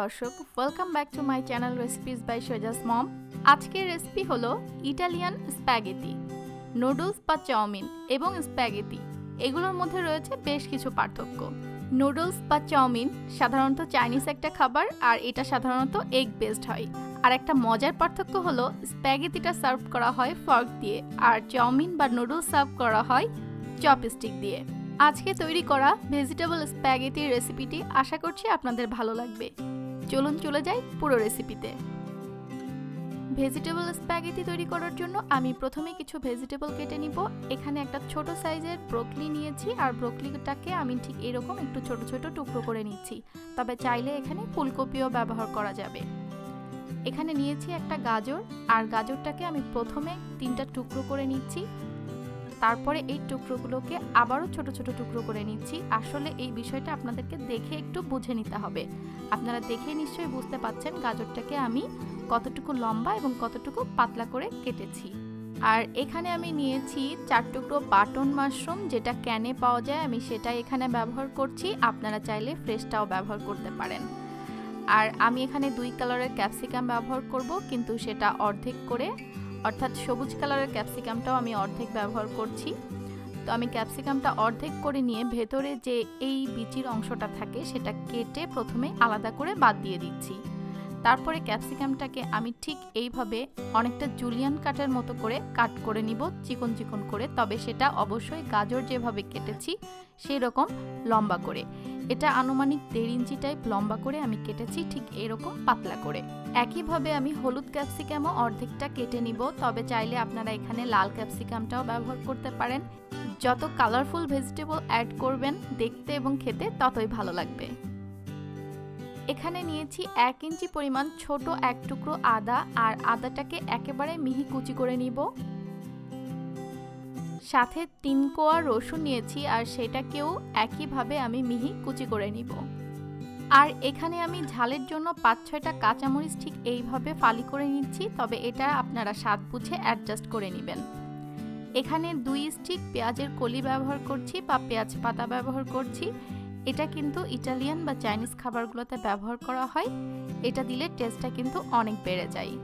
দর্শক welcome back to my channel recipes by Sojas mom আজকের recipe হলো Italian spaghetti noodles বা chow mein এবং স্প্যাগেটি এগুলোর মধ্যে রয়েছে বেশ কিছু পার্থক্য। নুডলস বা চাউমিন সাধারণত চাইনিজ একটা খাবার আর এটা সাধারণত এগ বেসড হয়। আর একটা মজার পার্থক্য হলো স্প্যাগেটিটা সার্ভ করা হয় ফর্ক দিয়ে আর চাউমিন বা নুডলস সার্ভ করা হয় চপস্টিক দিয়ে। আজকে তৈরি করা ভেজিটেবল স্প্যাগেটির রেসিপিটি আশা করছি আপনাদের ভালো লাগবে। চলুন চলে যাই পুরো রেসিপিতে ভেজিটেবল স্প্যাগেটি তৈরি করার জন্য আমি প্রথমে কিছু ভেজিটেবল কেটে নিব। এখানে একটা ছোট সাইজের ব্রোকলি নিয়েছি আর ব্রোকলিটাকে আমি ঠিক এরকম একটু ছোট ছোট টুকরো করে নিচ্ছি। তবে চাইলে এখানে ফুলকপিও ব্যবহার করা যাবে। এখানে নিয়েছি একটা গাজর, আর গাজরটাকে আমি প্রথমে তিনটা টুকরো করে নিচ্ছি। তারপরে এই টুকরোগুলোকে আবারও ছোট ছোট টুকরো করে নিচ্ছি। আসলে এই বিষয়টা আপনাদেরকে দেখে একটু বুঝে নিতে হবে। আপনারা দেখে নিশ্চয়ই বুঝতে পাচ্ছেন গাজরটাকে আমি কতটুকু লম্বা এবং কতটুকু পাতলা করে কেটেছি। আর এখানে আমি নিয়েছি চার টুকরো বাটন মাশরুম, যেটা ক্যানে পাওয়া যায়, আমি সেটা এখানে ব্যবহার করছি। আপনারা চাইলে ফ্রেশটাও ব্যবহার করতে পারেন। আর আমি এখানে দুই কালারের ক্যাপসিকাম ব্যবহার করব, কিন্তু সেটা অর্ধেক করে অর্থাৎ সবুজ কালারের ক্যাপসিকামটাও আমি অর্ধেক ব্যবহার করছি। তো আমি ক্যাপসিকামটা অর্ধেক করে নিয়ে ভেতরে যে এই বিচির অংশটা থাকে সেটা কেটে প্রথমে আলাদা করে বাদ দিয়ে দিচ্ছি। তারপরে ক্যাপসিকামটাকে আমি ঠিক এইভাবে অনেকটা জুলিয়ান কাটের মতো করে কাট করে নিব, চিকন চিকন করে। তবে সেটা অবশ্যই গাজর যেভাবে কেটেছি সেই রকম লম্বা করে। এটা আনুমানিক দেড় ইঞ্চি টাইপ লম্বা করে আমি কেটেছি, ঠিক এরকম পাতলা করে। একইভাবে আমি হলুদ ক্যাপসিকামও অর্ধেকটা কেটে নিব। তবে চাইলে আপনারা এখানে লাল ক্যাপসিকামটাও ব্যবহার করতে পারেন। যত কালারফুল ভেজিটেবল অ্যাড করবেন, দেখতে এবং খেতে ততই ভালো লাগবে। এখানে নিয়েছি এক ইঞ্চি পরিমাণ ছোট এক টুকরো আদা আর আদাটাকে একেবারে মিহি কুচি করে নিব। সাথে তিন কোয়া রসুন নিয়েছি আর সেটাকেও একইভাবে আমি মিহি কুচি করে নিব। আর এখানে আমি ঝালের জন্য পাঁচ ছয়টা কাঁচামরিচ ঠিক এইভাবে ফালি করে নিচ্ছি, তবে এটা আপনারা স্বাদ বুঝে অ্যাডজাস্ট করে নেবেন। এখানে দুই স্টিক পেঁয়াজের কলি ব্যবহার করছি বা পেঁয়াজ পাতা ব্যবহার করছি। এটা কিন্তু ইটালিয়ান বা চাইনিজ খাবারগুলোতে ব্যবহার করা হয়। এটা দিলে টেস্টটা কিন্তু অনেক বেড়ে যায়।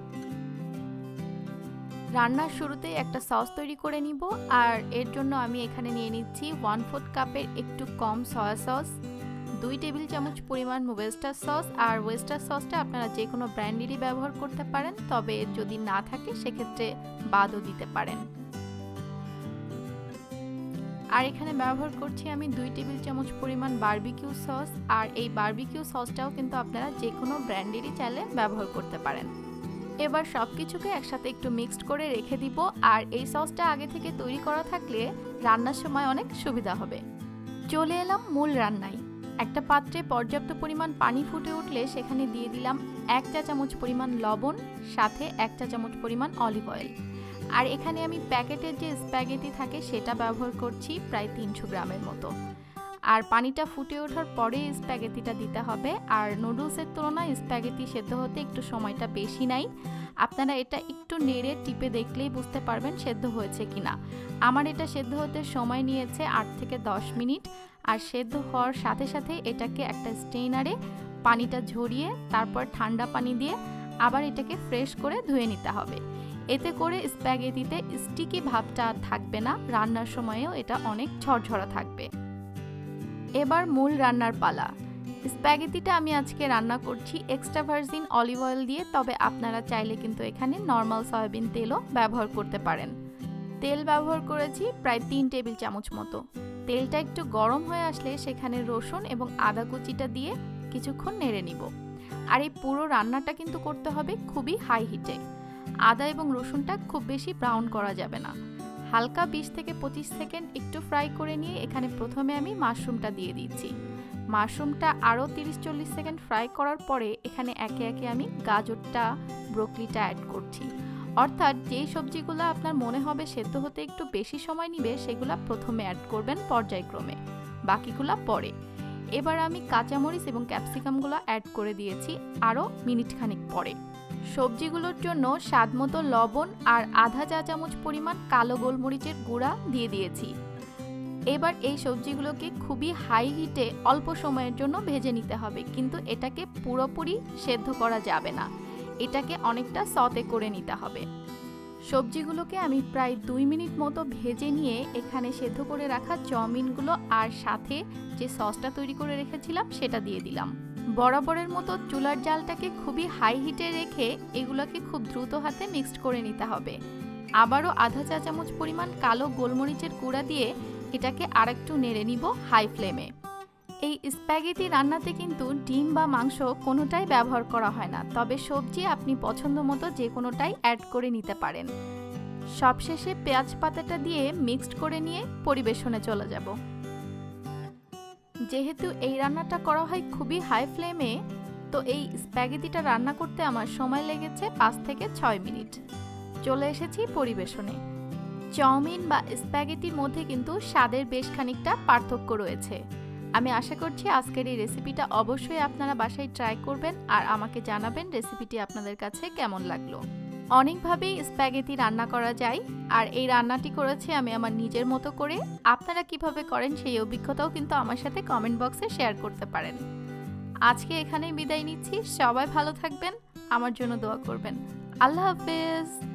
রান্নার শুরুতে একটা সস তৈরি করে নিব আর এর জন্য আমি এখানে নিয়ে নিচ্ছি ওয়ান ফোর্থ কাপের একটু কম সয়া সস দুই টেবিল চামচ পরিমাণ ওয়েস্টার সস আর ওয়েস্টার সসটা আপনারা যে কোনো ব্র্যান্ডেরই ব্যবহার করতে পারেন, তবে যদি না থাকে সেক্ষেত্রে বাদও দিতে পারেন। আর এখানে ব্যবহার করছি আমি দুই টেবিল চামচ পরিমাণ বার্বিকিউ সস আর এই বার্বিকিউ সসটাও কিন্তু আপনারা যে কোনো ব্র্যান্ডেরই চাইলে ব্যবহার করতে পারেন। এবার সব কিছুকে একসাথে একটু মিক্সড করে রেখে দিব, আর এই সসটা আগে থেকে তৈরি করা থাকলে রান্নার সময় অনেক সুবিধা হবে। চলে এলাম মূল রান্নায়। একটা পাত্রে পর্যাপ্ত পরিমাণ পানি ফুটে উঠলে সেখানে দিয়ে দিলাম এক চা চামচ পরিমাণ লবণ, সাথে এক চা চামচ পরিমাণ অলিভ অয়েল আর এখানে আমি প্যাকেটের যে স্প্যাগেটি থাকে সেটা ব্যবহার করছি প্রায় তিনশো গ্রামের মতো। আর পানিটা ফুটে ওঠার পরে স্প্যাগেটিটা দিতে হবে। আর নুডলসের তুলনায় স্প্যাগেটি সেদ্ধ হতে একটু সময়টা বেশি নাই আপনারা এটা একটু নেড়ে টিপে দেখলেই বুঝতে পারবেন সেদ্ধ হয়েছে কিনা। আমার এটা সেদ্ধ হতে সময় নিয়েছে আট থেকে দশ মিনিট। আর সেদ্ধ হওয়ার সাথে সাথে এটাকে একটা স্টেইনারে পানিটা ঝরিয়ে, তারপর ঠান্ডা পানি দিয়ে আবার এটাকে ফ্রেশ করে ধুয়ে নিতে হবে। এতে করে স্প্যাগেটিতে স্টিকি ভাবটা আর থাকবে না, রান্নার সময়েও এটা অনেক ঝরঝরা থাকবে। এবার মূল রান্নার পালা। স্প্যাগেটিটা আমি আজকে রান্না করছি এক্সট্রা ভার্জিন অলিভ অয়েল দিয়ে, তবে আপনারা চাইলে কিন্তু এখানে নর্মাল সয়াবিন তেলও ব্যবহার করতে পারেন। তেল ব্যবহার করেছি প্রায় তিন টেবিল চামচ মতো। তেলটা একটু গরম হয়ে আসলে সেখানে রসুন এবং আদা কুচিটা দিয়ে কিছুক্ষণ নেড়ে নিব। আর এই পুরো রান্নাটা কিন্তু করতে হবে খুবই হাই হিটে আদা এবং রসুনটা খুব বেশি ব্রাউন করা যাবে না। হালকা বিশ থেকে পঁচিশ সেকেন্ড একটু ফ্রাই করে নিয়ে এখানে প্রথমে আমি মাশরুমটা দিয়ে দিচ্ছি। মাশরুমটা আরও তিরিশ চল্লিশ সেকেন্ড ফ্রাই করার পরে এখানে একে একে আমি গাজরটা, ব্রোকলিটা অ্যাড করছি। অর্থাৎ যেই সবজিগুলো আপনার মনে হবে সেদ্ধ হতে একটু বেশি সময় নিবে, সেগুলো প্রথমে অ্যাড করবেন পর্যায়ক্রমে। বাকিগুলা পরে। এবার আমি কাঁচামরিচ এবং ক্যাপসিকামগুলো অ্যাড করে দিয়েছি আরও মিনিট খানিক পরে। সবজিগুলোর জন্য স্বাদ মতো লবণ আর আধা চা চামচ পরিমাণ কালো গোলমরিচের গুঁড়া দিয়ে দিয়েছি। এবার এই সবজিগুলোকে খুবই হাই হিটে অল্প সময়ের জন্য ভেজে নিতে হবে, কিন্তু এটাকে পুরোপুরি সেদ্ধ করা যাবে না। এটাকে অনেকটা সতে করে নিতে হবে। সবজিগুলোকে আমি প্রায় দুই মিনিট মতো ভেজে নিয়ে এখানে সেদ্ধ করে রাখা চাউমিনগুলো আর সাথে যে সসটা তৈরি করে রেখেছিলাম সেটা দিয়ে দিলাম। বরাবরের মতো চুলার জালটাকে খুবই হাই হিটে রেখে এগুলোকে খুব দ্রুত হাতে মিক্সড করে নিতে হবে। আবারও আধা চা চামচ পরিমাণ কালো গোলমরিচের গুঁড়া দিয়ে এটাকে আরেকটু নেড়ে নিব হাই ফ্লেমে এই স্প্যাগেটি রান্নাতে কিন্তু ডিম বা মাংস কোনোটাই ব্যবহার করা হয় না, তবে সবজি আপনি পছন্দ মতো যে কোনোটাই অ্যাড করে নিতে পারেন। সবশেষে পেঁয়াজ পাতাটা দিয়ে মিক্সড করে নিয়ে পরিবেশনে চলে যাব। যেহেতু এই রান্নাটা করা হয় খুবই হাই ফ্লেমে তো এই স্প্যাগেটিটা রান্না করতে আমার সময় লেগেছে পাঁচ থেকে ছয় মিনিট। চলে এসেছি পরিবেশনে। চাউমিন বা স্প্যাগেটির মধ্যে কিন্তু স্বাদের বেশ খানিকটা পার্থক্য রয়েছে। আমি আশা করছি আজকের এই রেসিপিটা অবশ্যই আপনারা বাসায় ট্রাই করবেন আর আমাকে জানাবেন রেসিপিটি আপনাদের কাছে কেমন লাগল। অনেকভাবেই স্প্যাগেটি রান্না করা যায়। আর এই রান্নাটি করেছি আমি আমার নিজের মতো করে। আপনারা কীভাবে করেন সেই অভিজ্ঞতাও কিন্তু আমার সাথে কমেন্ট বক্সে শেয়ার করতে পারেন। আজকে এখানেই বিদায় নিচ্ছি। সবাই ভালো থাকবেন। আমার জন্য দোয়া করবেন। আল্লাহ হাফেজ।